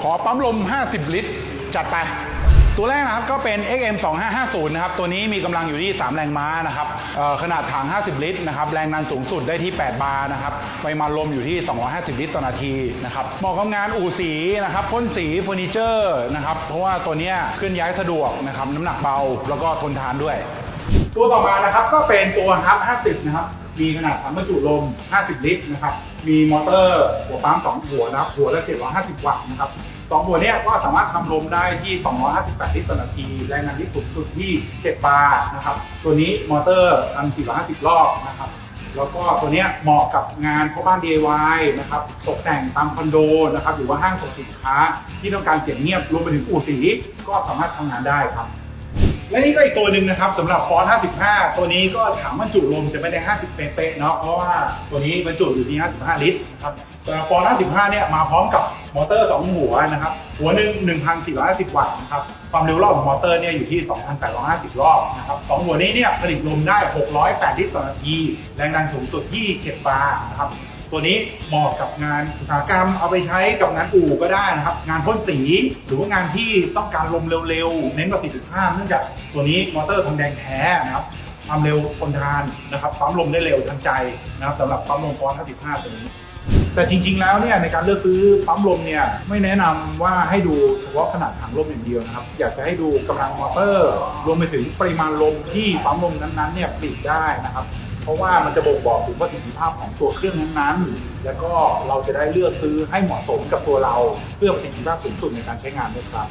ขอปั๊มลม 50 ลิตร จัดไป ตัวแรกนะครับก็เป็น XM 2550นะครับ ตัวนี้มีกำลังอยู่ที่ 3 แรงม้านะครับเอ่อขนาดถัง 50 ลิตรนะครับ แรงดันสูงสุดได้ที่ 8 บาร์นะครับ ปริมาณลมอยู่ที่ 250 ลิตรต่อนาทีนะครับ เหมาะกับงานอู่สีนะครับพ่นสีเฟอร์นิเจอร์นะครับ เพราะว่าตัวนี้เคลื่อนย้ายสะดวกนะครับ น้ำหนักเบา แล้วก็ทนทานด้วย ตัวต่อมานะครับก็เป็นตัวฮับ 50 นะครับมีขนาดถังบรรจุลม 50 ลิตรนะครับ มีมอเตอร์หัวปั๊ม 2 หัวนะครับ หัวละ750 วัตต์นะครับ สองหัวเนี้ยก็สามารถทำลมได้ที่ 258 ลิตรต่อนาทีแรงดันที่สูงสุดที่ 7 บาร์นะครับ ตัวนี้มอเตอร์อัน450 รอบนะครับ แล้วก็ตัวเนี้ยเหมาะกับงานพ่อบ้าน DIY นะครับตกแต่งตามคอนโดนะครับหรือว่าห้างสรรพสินค้าที่ต้องการเสียงเงียบรวมไปถึงอู่สีก็สามารถทำงานได้ครับ และนี่ก็อีกตัวหนึ่งนะครับสำหรับฟอน55 ตัวนี้ก็ถังบรรจุลมจะไม่ได้ 50 เป๊ะๆเนาะเพราะว่าตัวนี้บรรจุอยู่ที่ 55 ลิตรนะครับแต่ฟอน55 เนี่ยมาพร้อมกับมอเตอร์ 2 หัวนะครับ หัวหนึ่ง1,450 วัตต์นะครับความเร็วรอบของมอเตอร์เนี่ยอยู่ที่ 2,850 รอบนะครับสองหัวนี้เนี่ยผลิตลมได้ 608 ลิตรต่อนาทีแรงดันสูงสุดที่เข็ดบาร์นะครับ ตัวนี้เหมาะกับงานอุตสาหกรรมเอาไปใช้กับงานอู่ก็ได้นะครับ งานพ่นสี หรือว่างานที่ต้องการลมเร็วๆ เน้นประสิทธิภาพเนื่องจากตัวนี้มอเตอร์ทองแดงแท้นะครับความเร็วทนทานนะครับปั๊มลมได้เร็วทันใจนะครับสำหรับปั๊มลมฟอน55ตัวนี้แต่จริงๆ แล้วเนี่ยในการเลือกซื้อปั๊มลมเนี่ยไม่แนะนำว่าให้ดูเฉพาะขนาดถังลมอย่างเดียวนะครับ อยากจะให้ดูกำลังมอเตอร์ รวมไปถึงปริมาณลมที่ปั๊มลมนั้นๆเนี่ยผลิตได้นะครับ เพราะว่ามันจะบ่งบอกถึงประสิทธิภาพของตัวเครื่องนั้นๆ แล้วก็เราจะได้เลือกซื้อให้เหมาะสมกับตัวเราเพื่อประสิทธิภาพสูงสุดในการใช้งานด้วยครับ